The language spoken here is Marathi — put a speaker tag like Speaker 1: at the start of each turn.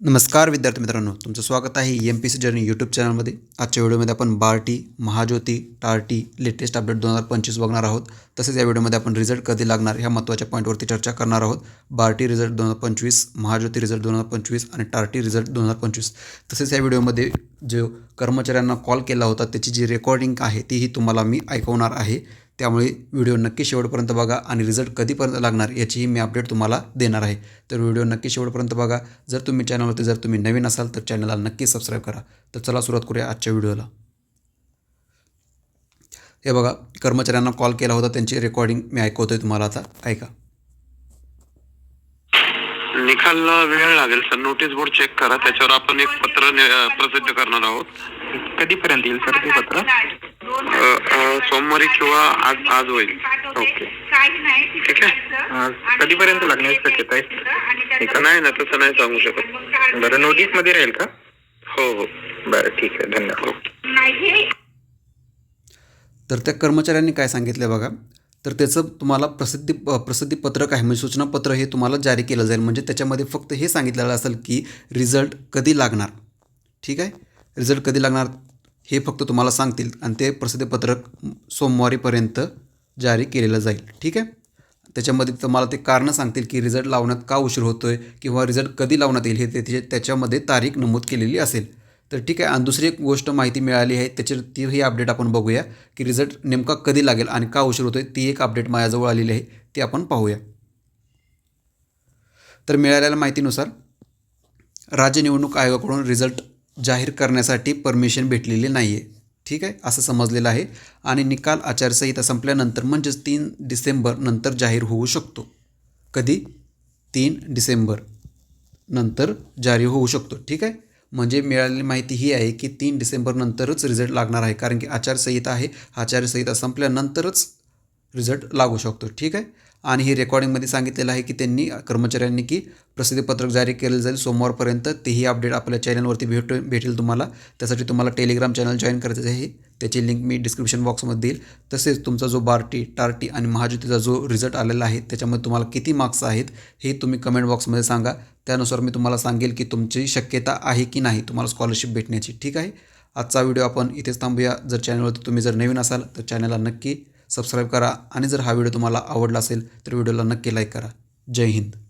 Speaker 1: नमस्कार विद्यार्थी मित्रांनो तुमचं स्वागत आहे M P C journey YouTube चॅनलमध्ये आजच्या व्हिडिओमध्ये आपण बार्टी महाज्योती टार्टी लेटेस्ट अपडेट दोन हजार पंचवीस बघणार आहोत. तसेच या व्हिडिओमध्ये आपण रिझल्ट कधी लागणार ह्या महत्त्वाच्या पॉईंटवरती चर्चा करणार आहोत. बार्टी रिझल्ट दोन हजार पंचवीस महाज्योती रिझल्ट दोन हजार पंचवीस आणि टार्टी रिझल्ट दोन हजार पंचवीस. तसेच या व्हिडिओमध्ये जो कर्मचाऱ्यांना कॉल केला होता त्याची जी रेकॉर्डिंग आहे तीही तुम्हाला मी ऐकवणार आहे. त्यामुळे व्हिडिओ नक्की शेवटपर्यंत बघा आणि रिझल्ट कधीपर्यंत लागणार याचीही मी अपडेट तुम्हाला देणार आहे. तर व्हिडिओ नक्की शेवटपर्यंत बघा. जर तुम्ही चॅनलवरती जर तुम्ही नवीन असाल तर चॅनलला नक्की सबस्क्राईब करा. तर चला सुरुवात करूया आजच्या व्हिडिओला. हे बघा कर्मचाऱ्यांना कॉल केला होता. त्यांची रेकॉर्डिंग मी ऐकवतोय तुम्हाला आता. ऐका.
Speaker 2: निकालला वेळ लागेल सर. नोटीस बोर्ड चेक करा. त्याच्यावर आपण एक पत्र प्रसिद्ध करणार आहोत.
Speaker 3: कधीपर्यंत येईल सर ते पत्र?
Speaker 2: सोमवारी किंवा आज आज होईल.
Speaker 3: ओके.
Speaker 2: ठीक आहे.
Speaker 3: कधीपर्यंत लागण्याची शक्यता आहे? ठीक आहे.
Speaker 2: नाही ना तसं नाही सांगू शकत.
Speaker 3: बरं नोटीसमध्ये राहील का?
Speaker 2: हो हो.
Speaker 3: बरं ठीक आहे. धन्यवाद.
Speaker 1: तर त्या कर्मचाऱ्यांनी काय सांगितलं बघा? तर त्याचं तुम्हाला प्रसिद्धी प- प्रसिद्धीपत्रक आहे म्हणजे सूचनापत्र हे तुम्हाला जारी केलं जाईल. म्हणजे त्याच्यामध्ये फक्त हे सांगितलेलं असेल की रिझल्ट कधी लागणार? ठीक आहे? रिझल्ट कधी लागणार? हे फक्त तुम्हाला सांगतील आणि ते प्रसिद्धीपत्रक सोमवारीपर्यंत जारी केलेलं जाईल. ठीक आहे? त्याच्यामध्ये तुम्हाला ते कारणं सांगतील की रिझल्ट लावण्यात का उशीर होतो आहे किंवा रिझल्ट कधी लावण्यात येईल हे त्याच्या त्याच्यामध्ये तारीख नमूद केलेली असेल. तर ठीक आहे आणि दुसरी एक गोष्ट माहिती मिळाली आहे त्याची ती ही अपडेट आपण बघूया की रिझल्ट नेमका कधी लागेल आणि का उशीर होतो आहे ती एक अपडेट माझ्याजवळ आलेली आहे ती आपण पाहूया. तर मिळालेल्या माहितीनुसार राज्य निवडणूक आयोगाकडून रिझल्ट जाहीर करण्यासाठी परमिशन भेटलेली नाही आहे ठीक आहे? असं समजलेलं आहे. आणि निकाल आचारसंहिता संपल्यानंतर म्हणजेच तीन डिसेंबर नंतर जाहीर होऊ शकतो. कधी? तीन डिसेंबर नंतर जारी होऊ शकतो. ठीक आहे? म्हणजे मिळालेली माहिती ही आहे की तीन डिसेंबरनंतरच रिझल्ट लागणार आहे. कारण की आचारसंहिता आहे. आचारसंहिता संपल्यानंतरच रिझल्ट लागू शकतो. ठीक आहे? आणि हे रेकॉर्डिंगमध्ये सांगितलेलं आहे की त्यांनी कर्मचाऱ्यांनी की प्रसिद्धीपत्रक जारी केलं जाईल सोमवारपर्यंत. तेही अपडेट आपल्या चॅनलवरती भेट भेटेल तुम्हाला. त्यासाठी तुम्हाला टेलिग्राम चॅनल जॉईन करायचं आहे. त्याची लिंक मी डिस्क्रिप्शन बॉक्समध्ये देईल. तसेच तुमचा जो बार्टी टार्टी आणि महाज्योतीचा जो रिझल्ट आलेला आहे त्याच्यामध्ये तुम्हाला किती मार्क्स आहेत हे तुम्ही कमेंट बॉक्समध्ये सांगा. त्यानुसार मी तुम्हाला सांगेल की तुमची शक्यता आहे की नाही तुम्हाला स्कॉलरशिप भेटण्याची. ठीक आहे? आजचा व्हिडिओ आपण इथेच थांबूया. जर चॅनलवरती तुम्ही जर नवीन असाल तर चॅनलला नक्की सबस्क्राईब करा आणि जर हा व्हिडिओ तुम्हाला आवडला असेल तर व्हिडिओला नक्की लाईक करा. जय हिंद.